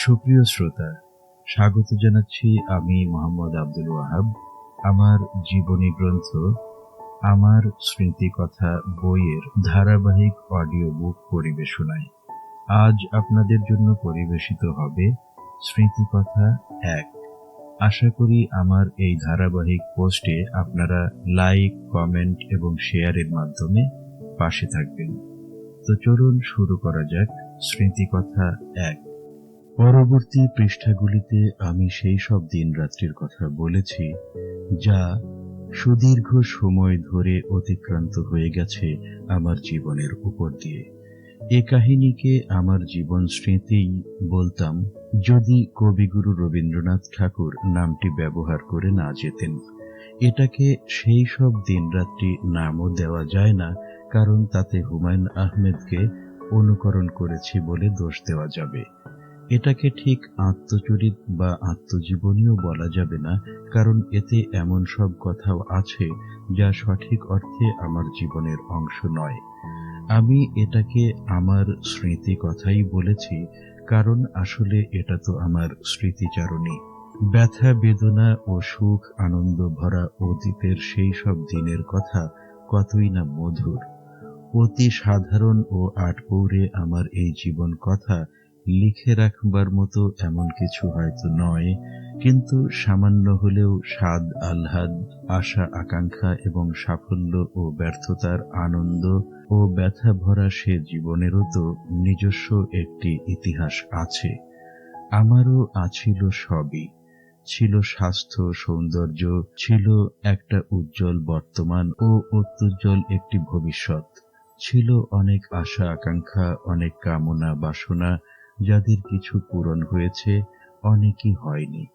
সুপ্রিয় শ্রোতা, স্বাগত জানাচ্ছি আমি মোহাম্মদ আব্দুল ওয়াহাব। আমার জীবনী গ্রন্থ, আমার স্মৃতিকথা বইয়ের ধারাবাহিক অডিও বুক পরিবেশনায়। আজ আপনাদের জন্য পরিবেশিত হবে স্মৃতিকথা এক। আশা করি আমার এই ধারাবাহিক পোস্টে আপনারা লাইক, কমেন্ট এবং শেয়ারের মাধ্যমে পাশে থাকবেন। তো চলুন শুরু করা যাক স্মৃতিকথা এক। পরবর্তী পৃষ্ঠাগুলিতে আমি সেই সব দিনরাত্রির কথা বলেছি, যা সুদীর্ঘ সময় ধরে অতিক্রান্ত হয়ে গেছে আমার জীবনের উপর দিয়ে। এ কাহিনীকে আমার জীবন স্মৃতিই বলতাম, যদি কবিগুরু রবীন্দ্রনাথ ঠাকুর নামটি ব্যবহার করে না যেতেন। এটাকে সেই সব দিনরাত্রি নামও দেওয়া যায় না, কারণ তাতে হুমায়ুন আহমেদকে অনুকরণ করেছি বলে দোষ দেওয়া যাবে। এটাকে ঠিক আত্মচরিত বা আত্মজীবনীও বলা যাবে না, কারণ এতে এমন সব কথাও আছে যা সঠিক অর্থে আমার জীবনের অংশ নয়। আমি এটাকে আমার স্মৃতি কথাই বলেছি, কারণ আসলে এটা তো আমার স্মৃতিচারণী ব্যথা, বেদনা ও সুখ, আনন্দ ভরা অতীতের সেই সব দিনের কথা কতই না মধুর। অতি সাধারণ ও আটপৌরে আমার এই জীবন কথা লিখে রাখবার মতো এমন কিছু হয়তো নয়, কিন্তু সামান্য হলেও স্বাদ, আহ্লাদ, আশা, আকাঙ্ক্ষা এবং সাফল্য ও ব্যর্থতার আনন্দ ও ব্যথা ভরা সে জীবনেরও তো নিজস্ব একটি ইতিহাস আছে। আমারও আছিল সবই। ছিল স্বাস্থ্য, সৌন্দর্য, ছিল একটা উজ্জ্বল বর্তমান ও অত্যুজ্জ্বল একটি ভবিষ্যৎ। ছিল অনেক আশা, আকাঙ্ক্ষা, অনেক কামনা, বাসনা যাদের কিছু পূরণ হয়েছে অনেকই হয়নি।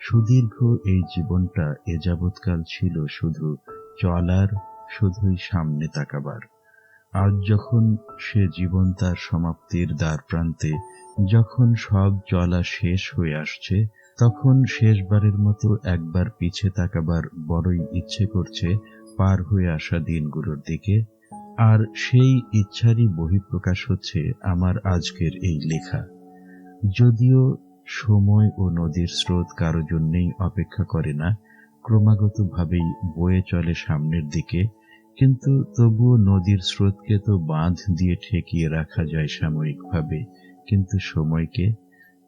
সুদীর্ঘ এই জীবনটা এ যাবৎকাল ছিল শুধু চলার, শুধুই সামনে তাকাবার। আজ যখন সে জীবন তার সমাপ্তির দ্বার প্রান্তে, যখন সব চলা শেষ হয়ে আসছে, তখন শেষবারের মতো একবার পিছে তাকাবার বড়ই ইচ্ছে করছে পার হয়ে আসা দিনগুলোর দিকে। আর সেই ইচ্ছারই বহিঃপ্রকাশ হচ্ছে আমার আজকের এই লেখা। যদিও সময় ও নদীর স্রোত কারও জন্যেই অপেক্ষা করে না, ক্রমাগতভাবেই বয়ে চলে সামনের দিকে, কিন্তু তবুও নদীর স্রোতকে তো বাঁধ দিয়ে ঠেকিয়ে রাখা যায় সাময়িকভাবে, কিন্তু সময়কে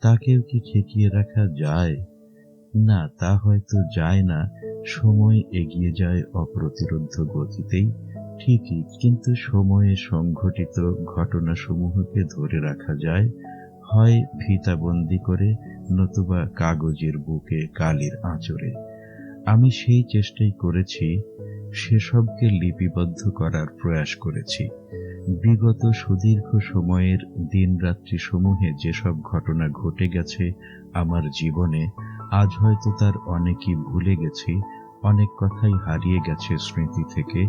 তাকেও কি ঠেকিয়ে রাখা যায়? না, তা হয়তো যায় না, সময় এগিয়ে যায় অপ্রতিরোধ গতিতেই ঠিকই, কিন্তু সময়ে সংঘটিত ঘটনাসমূহকে ধরে রাখা যায়, হয় ফিতাবন্দি করে নতুবা কাগজের বুকে কালির আঁচড়ে। আমি সেই চেষ্টাই করেছি, সেসবকে লিপিবদ্ধ করার প্রয়াস করেছি। বিগত সুদীর্ঘ সময়ের দিনরাত্রি সমূহে যেসব ঘটনা ঘটে গেছে আমার জীবনে, আজ হয়তো তার অনেকই ভুলে গেছি, অনেক কথাই হারিয়ে গেছে স্মৃতি থেকে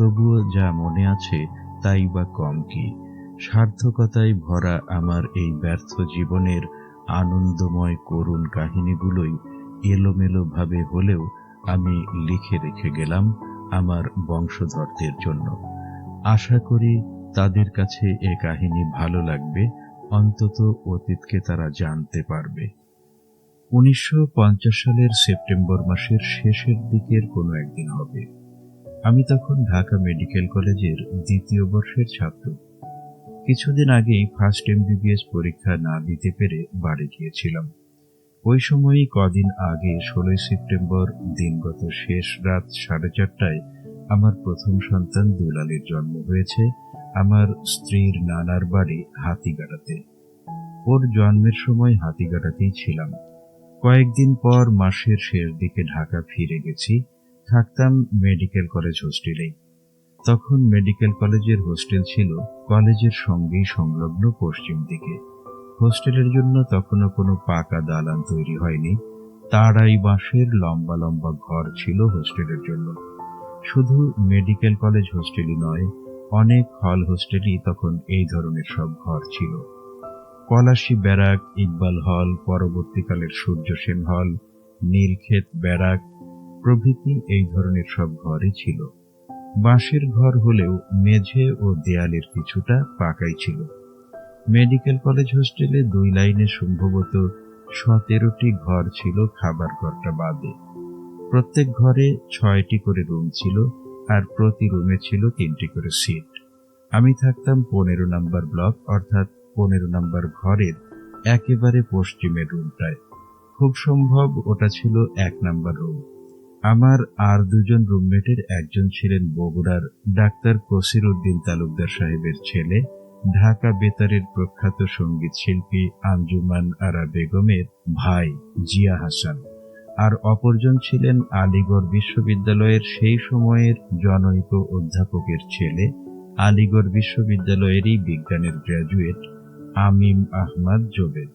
তবুও যা মনে আছে তাই বা কম কি? সার্থকতায় ভরা আমার এই ব্যর্থ জীবনের আনন্দময় করুণ কাহিনীগুলোই এলোমেলো ভাবে হলেও আমি লিখে রেখে গেলাম আমার বংশধরদের জন্য। আশা করি তাদের কাছে এ কাহিনী ভালো লাগবে, অন্তত অতীতকে তারা জানতে পারবে। উনিশশো পঞ্চাশ সালের সেপ্টেম্বর মাসের শেষের দিকের কোনো একদিন হবে। আমি তখন ঢাকা মেডিকেল কলেজের দ্বিতীয় বর্ষের ছাত্র। কিছুদিন আগেই ফার্স্ট এমবিবিএস পরীক্ষা না দিতে পেরে বাড়ি গিয়েছিলাম। ওই সময়ই কদিন আগে ষোলোই সেপ্টেম্বর দিনগত শেষ রাত সাড়ে চারটায় আমার প্রথম সন্তান দুলালের জন্ম হয়েছে, আমার স্ত্রীর নানার বাড়ি হাতিগাড়াতে। ওর জন্মের সময় হাতিগাড়াতেই ছিলাম। কয়েকদিন পর মাসের শেষ দিকে ঢাকা ফিরে গেছি। থাকতাম মেডিকেল কলেজ হোস্টেলেই তখন মেডিকেল কলেজের হোস্টেল ছিল কলেজের সঙ্গেই সংলগ্ন পশ্চিম দিকে। হোস্টেলের জন্য তখনও কোনো পাকা দালান তৈরি হয়নি। তারাই বাঁশের লম্বা লম্বা ঘর ছিল হোস্টেলের জন্য। শুধু মেডিকেল কলেজ হোস্টেলই নয়, অনেক হল হোস্টেলই তখন এই ধরনের সব ঘর ছিল। পলাশী ব্যারাক, ইকবাল হল, পরবর্তীকালের সূর্য সেন হল, নীলক্ষেত ব্যারাক প্রভৃতি এই ধরনের সব ঘরই ছিল। বাঁশের ঘর হলেও মেঝে ও দেয়ালের কিছুটা পাকাই ছিল। মেডিকেল কলেজ হোস্টেলে দুই লাইনে সম্ভবত সতেরোটি ঘর ছিল খাবার ঘরটা বাদে। প্রত্যেক ঘরে ছয়টি করে রুম ছিল আর প্রতি রুমে ছিল তিনটি করে সিট। আমি থাকতাম পনেরো নাম্বার ব্লক, অর্থাৎ পনেরো নাম্বার ঘরের একেবারে পশ্চিমের রুমটায়। খুব সম্ভব ওটা ছিল এক নম্বর রুম। আমার আর দুজন রুমমেটের একজন ছিলেন বগুড়ার ডাক্তার কসির উদ্দিন তালুকদার সাহেবের ছেলে, ঢাকা বেতারের প্রখ্যাত সংগীত শিল্পী আঞ্জুমান আরা বেগমের ভাই জিয়া হাসান। আর অপরজন ছিলেন আলিগড় বিশ্ববিদ্যালয়ের সেই সময়ের জনৈক অধ্যাপকের ছেলে, আলিগড় বিশ্ববিদ্যালয়েরই বিজ্ঞানের গ্র্যাজুয়েট আমিম আহমদ জোবেদ।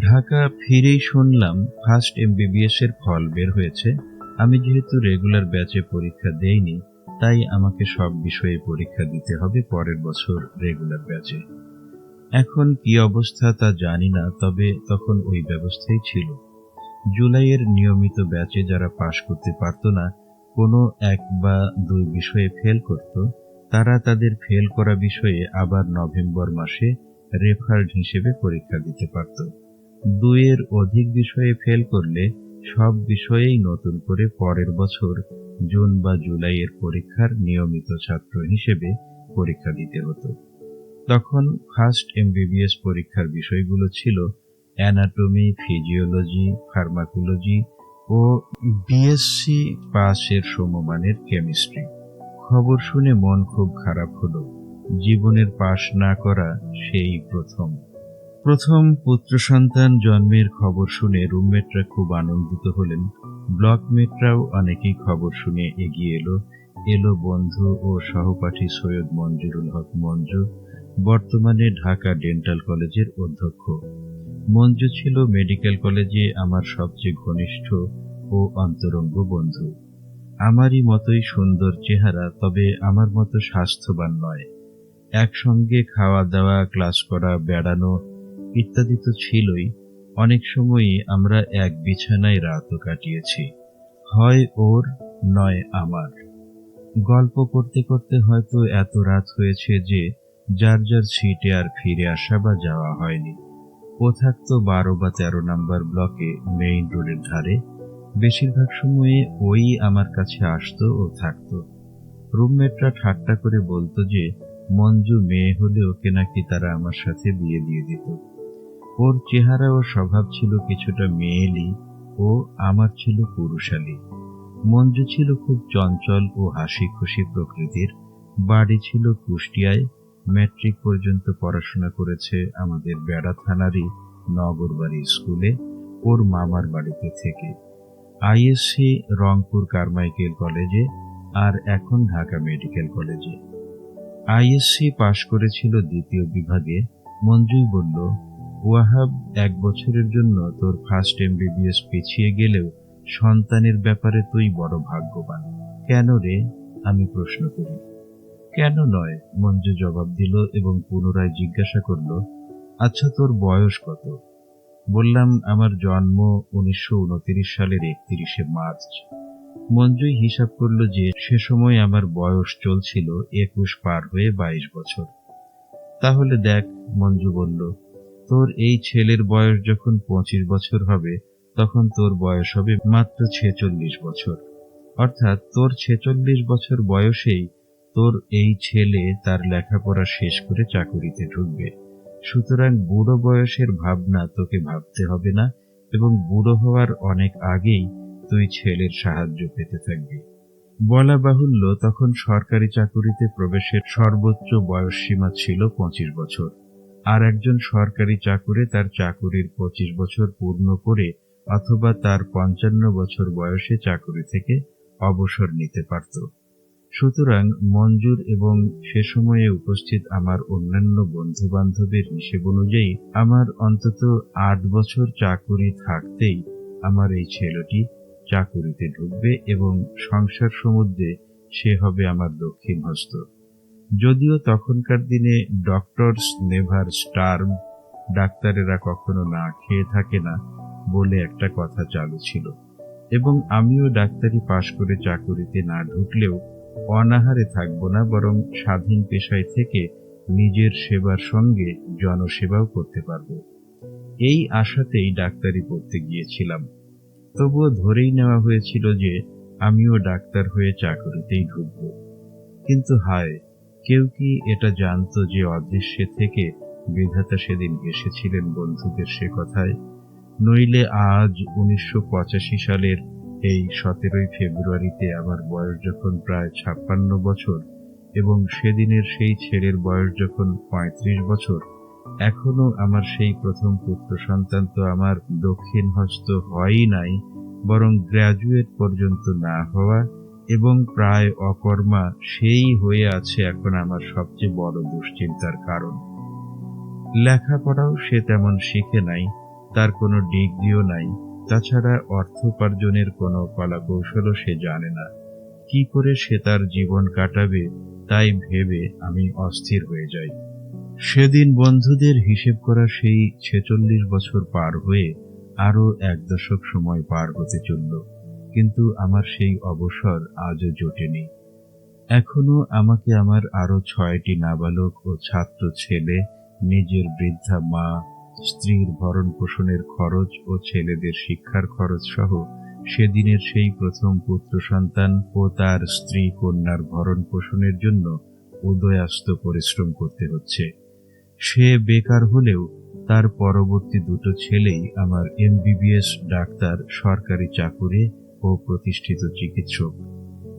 ঢাকা ফিরেই শুনলাম ফার্স্ট এমবিবিএস এর ফল বের হয়েছে আমি যেহেতু রেগুলার ব্যাচে পরীক্ষা দেইনি, তাই আমাকে সব বিষয়ে পরীক্ষা দিতে হবে পরের বছর রেগুলার ব্যাচে এখন কি অবস্থা তা জানি না, তবে তখন ওই ব্যবস্থাই ছিল। জুলাইয়ের নিয়মিত ব্যাচে যারা পাশ করতে পারত না, কোনো এক বা দুই বিষয়ে ফেল করত, তারা তাদের ফেল করা বিষয়ে আবার নভেম্বর মাসে রেফার্ড হিসেবে পরীক্ষা দিতে পারত। দুইয়ের অধিক বিষয়ে ফেল করলে সব বিষয়েই নতুন করে পরের বছর জুন বা জুলাইয়ের পরীক্ষার নিয়মিত ছাত্র হিসেবে পরীক্ষা দিতে হতো। তখন ফার্স্ট এমবিবিএস পরীক্ষার বিষয়গুলো ছিল অ্যানাটমি ফিজিওলজি ফার্মাকোলজি ও বিএসসি পাসের সমমানের কেমিস্ট্রি খবর শুনে মন খুব খারাপ হলো, জীবনের পাশ না করা সেই প্রথম। প্রথম পুত্র সন্তান জন্মের খবর শুনে রুমমেটরা খুব আনন্দিত হলেন। ব্লকমেটরাও অনেকেই খবর শুনে এগিয়ে এলো। এলো বন্ধু ও সহপাঠী সৈয়দ মঞ্জুরুল হক মঞ্জু, বর্তমানে ঢাকা ডেন্টাল কলেজের অধ্যক্ষ। মঞ্জু ছিল মেডিকেল কলেজে আমার সবচেয়ে ঘনিষ্ঠ ও অন্তরঙ্গ বন্ধু। আমারই মতোই সুন্দর চেহারা, তবে আমার মতো স্বাস্থ্যবান নয়। একসঙ্গে খাওয়া দাওয়া ক্লাস করা, বেড়ানো ইত্যাদি তো ছিলই, অনেক সময়ই আমরা এক বিছানায় রাতও কাটিয়েছি। হয় ওর, নয় আমার। গল্প করতে করতে হয়তো এত রাত হয়েছে যে যার যার সিটে আর ফিরে আসা বা যাওয়া হয়নি। ও থাকতো বারো বা তেরো নাম্বার ব্লকে মেইন রোডের ধারে, বেশিরভাগ সময়ে ওই আমার কাছে আসতো ও থাকতো। রুমমেটরা ঠাট্টা করে বলতো যে, মঞ্জু মেয়ে হলে ওকে নাকি তারা আমার সাথে বিয়ে দিয়ে দিত। ওর চেহারা ও স্বভাব ছিল কিছুটা মেয়েলি ও আমার ছিল পুরুষালী। মঞ্জু ছিল খুব চঞ্চল ও হাসি খুশি প্রকৃতির। বাড়ি ছিল কুষ্টিয়ায়। ম্যাট্রিক পর্যন্ত পড়াশোনা করেছে আমাদের বেড়া থানারই নগরবাড়ি স্কুলে, ওর মামার বাড়িতে থেকে। আইএসসি রংপুর কারমাইকেল কলেজে আর এখন ঢাকা মেডিকেল কলেজে। আইএসসি পাশ করেছিল দ্বিতীয় বিভাগে। মঞ্জুই বলল ওয়াহাব এক বছরের জন্য তোর ফার্স্ট এমবিবিএস পিছিয়ে গেলেও সন্তানের ব্যাপারে তুই বড় ভাগ্যবান। কেন রে? আমি প্রশ্ন করি। কেন নয়? মঞ্জু জবাব দিল এবং পুনরায় জিজ্ঞাসা করল আচ্ছা তোর বয়স কত? বললাম, আমার জন্ম উনিশশো উনত্রিশ সালের একত্রিশে মার্চ। মঞ্জুই হিসাব করল যে সে সময় আমার বয়স চলছিল একুশ পার হয়ে বাইশ বছর। তাহলে দেখ, মঞ্জু বলল তোর এই ছেলের বয়স যখন পঁচিশ বছর হবে, তখন তোর বয়স হবে মাত্র ছেচল্লিশ বছর। অর্থাৎ তোর ছেচল্লিশ বছর বয়সেই তোর এই ছেলে তার লেখাপড়া শেষ করে চাকুরিতে ঢুকবে। সুতরাং বুড়ো বয়সের ভাবনা তোকে ভাবতে হবে না এবং বুড়ো হওয়ার অনেক আগেই তুই ছেলের সাহায্য পেতে থাকবি। বলা বাহুল্য, তখন সরকারি চাকুরিতে প্রবেশের সর্বোচ্চ বয়স সীমা ছিল পঁচিশ বছর। আর একজন সরকারি চাকুরে তার চাকুরির পঁচিশ বছর পূর্ণ করে অথবা তার পঞ্চান্ন বছর বয়সে চাকুরি থেকে অবসর নিতে পারত। সুতরাং মঞ্জুর এবং সে সময়ে উপস্থিত আমার অন্যান্য বন্ধু বান্ধবের হিসেব অনুযায়ী আমার অন্তত আট বছর চাকুরি থাকতেই আমার এই ছেলেটি চাকুরিতে ঢুকবে এবং সংসার সমুদ্রে সে হবে আমার দক্ষিণ হস্ত যদিও তখনকার দিনে ডক্টরস নেভার স্টার্ভ ডাক্তারেরা কখনো না খেয়ে থাকে না বলে একটা কথা চালু ছিল। এবং আমিও ডাক্তারি পাশ করে চাকুরিতে না ঢুকলেও অনাহারে থাকব না, বরং স্বাধীন পেশায় থেকে নিজের সেবার সঙ্গে জনসেবাও করতে পারব। এই আশাতেই ডাক্তারি পড়তে গিয়েছিলাম। তবুও ধরেই নেওয়া হয়েছিল যে আমিও ডাক্তার হয়ে চাকরিতেই ঢুকব। কিন্তু হায় কেউ কি এটা জানত যে অদৃশ্যে থেকে বিধাতা সেদিন এসেছিলেন বন্ধুদের সে কথায়? নইলে আজ উনিশশো পঁচাশি সালের এই সতেরোই ফেব্রুয়ারিতে আমার বয়স যখন প্রায় ছাপ্পান্ন বছর এবং সেদিনের সেই ছেলের বয়স যখন পঁয়ত্রিশ বছর, এখনও আমার সেই প্রথম পুত্র সন্তান তো আমার দক্ষিণ হস্ত হয়ই নাই, বরং গ্র্যাজুয়েট পর্যন্ত না হওয়া এবং প্রায় অকর্মা সেই হয়ে আছে এখন আমার সবচেয়ে বড় দুশ্চিন্তার কারণ। লেখাপড়াও সে তেমন শিখে নাই, তার কোনো ডিগ্রিও নাই, তাছাড়া অর্থ উপার্জনের কোনো কলা কৌশলও সে জানে না। কি করে সে তার জীবন কাটাবে, তাই ভেবে আমি অস্থির হয়ে যাই। সেদিন বন্ধুদের হিসেব করা সেই ছেচল্লিশ বছর পার হয়ে আরও এক দশক সময় পার হতে চলল। কিন্তু আমার সেই অবসর আজও জোটেনি। এখনও আমাকে আমার আরও ছয়টি নাবালক ও ছাত্র ছেলে, নিজের বৃদ্ধা মা, স্ত্রীর ভরণ পোষণের খরচ ও ছেলেদের শিক্ষার খরচ সহ সেদিনের সেই প্রথম পুত্র সন্তান ও তার স্ত্রী কন্যার ভরণ পোষণের জন্য উদয়াস্ত পরিশ্রম করতে হচ্ছে। সে বেকার হলেও তার পরবর্তী দুটো ছেলেই আমার এমবিবিএস ডাক্তার সরকারি চাকুরে ও প্রতিষ্ঠিত চিকিৎসক।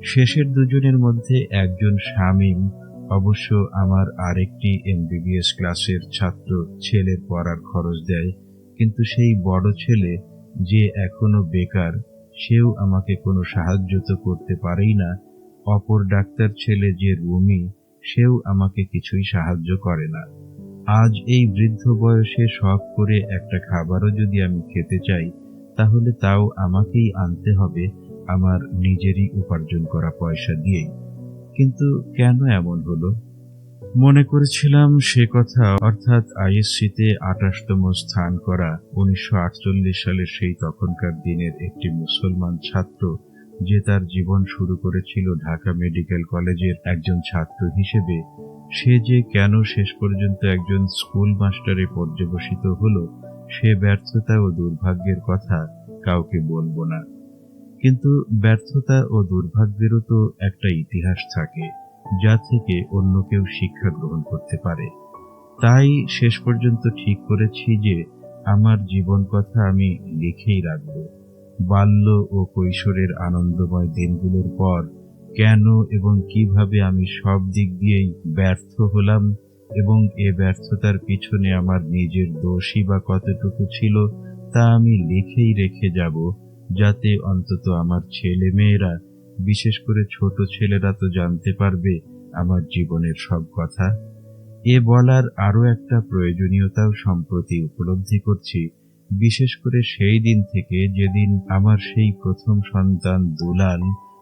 শেষের দুজনের মধ্যে একজন শামীম, অবশ্য আমার আরেকটি এমবিবিএস ক্লাসের ছাত্র, ছেলের পড়ার খরচ দেয়। কিন্তু সেই বড় ছেলে যে এখনও বেকার, সেও আমাকে কোনো সাহায্য তো করতে পারেই না। অপর ডাক্তার ছেলে যে রুমি, সেও আমাকে কিছুই সাহায্য করে না। আজ এই বৃদ্ধ বয়সে শখ করে একটা খাবারও যদি আমি খেতে চাই তাহলে তাও আমাকেই আনতে হবে আমার নিজেরই উপার্জন করা পয়সা দিয়েই। কিন্তু কেন এমন হলো? মনে করেছিলাম সে কথা, অর্থাৎ আইএসসিতে আঠাশতম স্থান করা উনিশশো সালের সেই তখনকার দিনের একটি মুসলমান ছাত্র, যে তার জীবন শুরু করেছিল ঢাকা মেডিকেল কলেজের একজন ছাত্র হিসেবে, সে যে কেন শেষ পর্যন্ত একজন স্কুল মাস্টারে পর্যবসিত হলো সে ব্যর্থতা ও দুর্ভাগ্যের কথা কাউকে বলব না। কিন্তু ব্যর্থতা ও দুর্ভাগ্যেরও তো একটা ইতিহাস থাকে, যা থেকে অন্য কেউ শিক্ষা গ্রহণ করতে পারে। তাই শেষ পর্যন্ত ঠিক করেছি যে, আমার জীবন কথা আমি লিখেই রাখব। বাল্য ও কৈশোরের আনন্দময় দিনগুলোর পর কেন এবং কীভাবে আমি সব দিক দিয়েই ব্যর্থ হলাম এবং এ ব্যর্থতার পিছনে আমার নিজের দোষী বা কতটুকু ছিল, তা আমি লিখেই রেখে যাব, যাতে অন্তত আমার ছেলে মেয়েরা বিশেষ করে ছোট ছেলেরা তো জানতে পারবে আমার জীবনের সব কথা। এ বলার আরও একটা প্রয়োজনীয়তাও সম্প্রতি উপলব্ধি করছি, বিশেষ করে সেই দিন থেকে যেদিন আমার সেই প্রথম সন্তান দুলাল,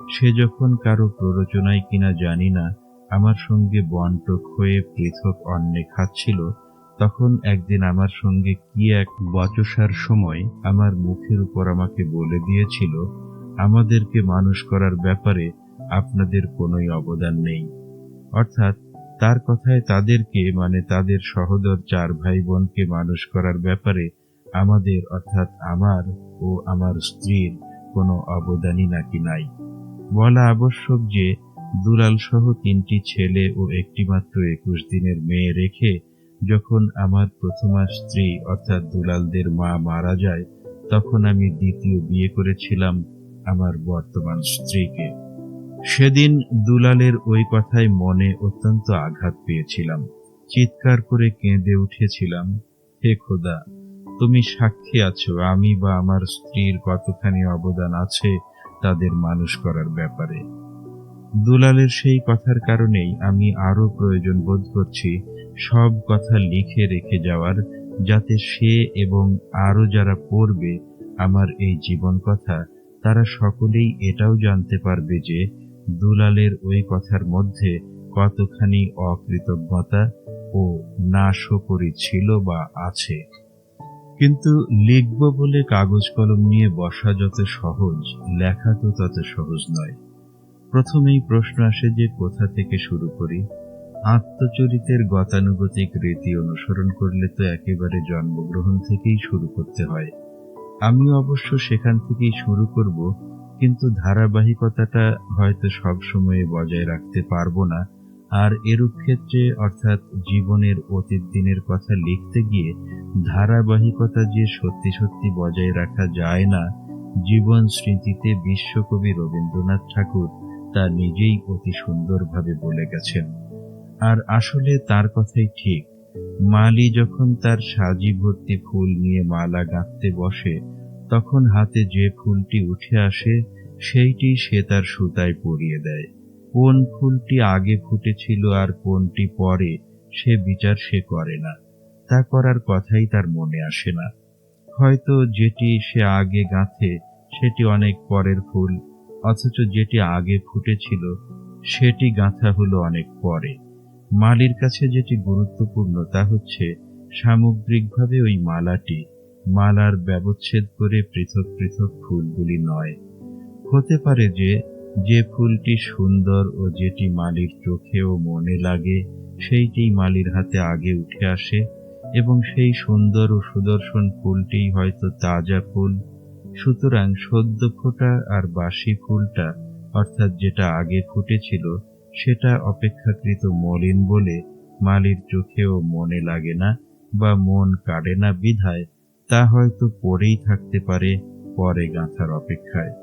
সে যখন কারও প্ররোচনায় কিনা জানি না আমার সঙ্গে বন্টক হয়ে পৃথক অন্নে খাচ্ছিল, তখন একদিন আমার সঙ্গে কি এক বচসার সময় আমার মুখের উপর আমাকে বলে দিয়েছিল, আমাদেরকে মানুষ করার ব্যাপারে আপনাদের কোনোই অবদান নেই। অর্থাৎ তার কথায় তাদেরকে মানে তাদের সহোদর চার ভাই বোনকে মানুষ করার ব্যাপারে আমাদের, অর্থাৎ আমার ও আমার স্ত্রীর কোনো অবদানই নাকি নাই। বলা আবশ্যক যে দুলাল সহ তিনটি ছেলে ও একটি মাত্র একুশ দিনের মেয়ে রেখে যখন আমার প্রথমা স্ত্রী অর্থাৎ দুলালদের মা মারা যায়, তখন আমি দ্বিতীয় বিয়ে করেছিলাম আমার বর্তমান স্ত্রীকে। সেদিন দুলালের ওই কথায় মনে অত্যন্ত আঘাত পেয়েছিলাম। চিৎকার করে কেঁদে উঠেছিলাম, হে খোদা, তুমি সাক্ষী আছো, আমি বা আমার স্ত্রীর কতখানি অবদান আছে তাদের মানুষ করার ব্যাপারে? দুলালের সেই কথার কারণেই আমি আরও প্রয়োজন বোধ করছি সব কথা লিখে রেখে যাওয়ার, যাতে সে এবং আরও যারা পড়বে আমার এই জীবন কথা, তারা সকলেই এটাও জানতে পারবে যে দুলালের ওই কথার মধ্যে কতখানি অকৃতজ্ঞতা ও নাশকরি ছিল বা আছে। কিন্তু লিখব বলে কাগজ কলম নিয়ে বসা যত সহজ, লেখা তো তত সহজ নয়। প্রথমেই প্রশ্ন আসে যে কোথা থেকে শুরু করি? আত্মচরিতের গতানুগতিক রীতি অনুসরণ করলে তো একেবারে জন্মগ্রহণ থেকেই শুরু করতে হয়। আমিও অবশ্য সেখান থেকেই শুরু করব, কিন্তু ধারাবাহিকতাটা হয়তো সব সময় বজায় রাখতে পারব না। আর এরূপ ক্ষেত্রে, অর্থাৎ জীবনের অতীত দিনের কথা লিখতে গিয়ে ধারাবাহিকতা যে সত্যি সত্যি বজায় রাখা যায় না, জীবন স্মৃতিতে বিশ্বকবি রবীন্দ্রনাথ ঠাকুর তা নিজেই অতি সুন্দরভাবে বলে গেছেন। আর আসলে তার কথাই ঠিক। মালি যখন তার সাজি ভর্তি ফুল নিয়ে মালা গাঁথতে বসে, তখন হাতে যে ফুলটি উঠে আসে, সেইটি সে তার সুতায় পরিয়ে দেয়। কোন ফুলটি আগে ফুটেছিল আর কোনটি পরে, সে বিচার সে করে না। তা করার কথাই তার মনে আসে না। হয়তো যেটি সে আগে গাঁথে, সেটি অনেক পরের ফুল অথচ যেটি আগে ফুটেছিল, সেটি গাঁথা হলো অনেক পরে। মালির কাছে যেটি গুরুত্বপূর্ণ, তা হচ্ছে সামগ্রিকভাবে ওই মালাটি মালার ব্যবচ্ছেদ করে পৃথক পৃথক ফুলগুলি নয়। হতে পারে যে যে ফুলটি সুন্দর ও যেটি মালির চোখে ও মনে লাগে, সেইটি মালির হাতে আগে উঠে আসে এবং সেই সুন্দর ও সুদর্শন ফুলটিই হয়তো তাজা ফুল সুতরাং সদ্য ফোটা আর বাসি ফুলটা, অর্থাৎ যেটা আগে ফুটেছিল, সেটা অপেক্ষাকৃত মলিন বলে মালির চোখেও মনে লাগে না বা মন কাড়ে না বিধায়, তা হয়তো পরেই থাকতে পারে পরে গাঁথার অপেক্ষায়।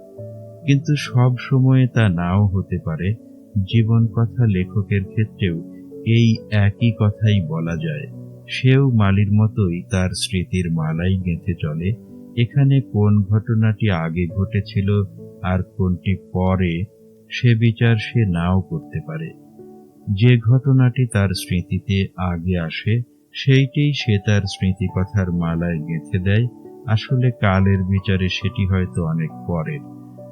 কিন্তু সব সময়ে তা নাও হতে পারে, জীবন কথা লেখকের ক্ষেত্রেও এই একই কথাই বলা যায়। সেও মালির মতোই তার স্মৃতির মালাই গেঁথে চলে এখানে কোন ঘটনাটি আগে ঘটেছিল আর কোনটি পরে, সে বিচার সে নাও করতে পারে। যে ঘটনাটি তার স্মৃতিতে আগে আসে, সেইটেই সে তার স্মৃতিকথার মালায় গেঁথে দেয়। আসলে কালের বিচারে সেটি হয়তো অনেক পরের।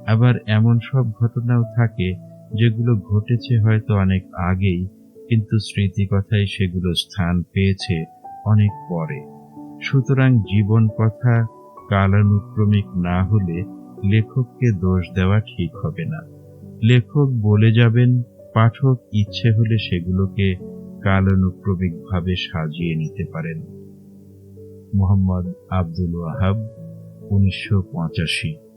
আবার এমন সব ঘটনাও থাকে, যেগুলো ঘটেছে হয়তো অনেক আগেই, কিন্তু স্মৃতিকথায় সেগুলো স্থান পেয়েছে অনেক পরে। সুতরাং জীবন কথা কালানুক্রমিক না হলে লেখককে দোষ দেওয়া ঠিক হবে না। লেখক বলে যাবেন, পাঠক ইচ্ছে হলে সেগুলোকে কালানুক্রমিকভাবে সাজিয়ে নিতে পারেন। মোহাম্মদ আব্দুল ওয়াহাব, উনিশশো পঁচাশি।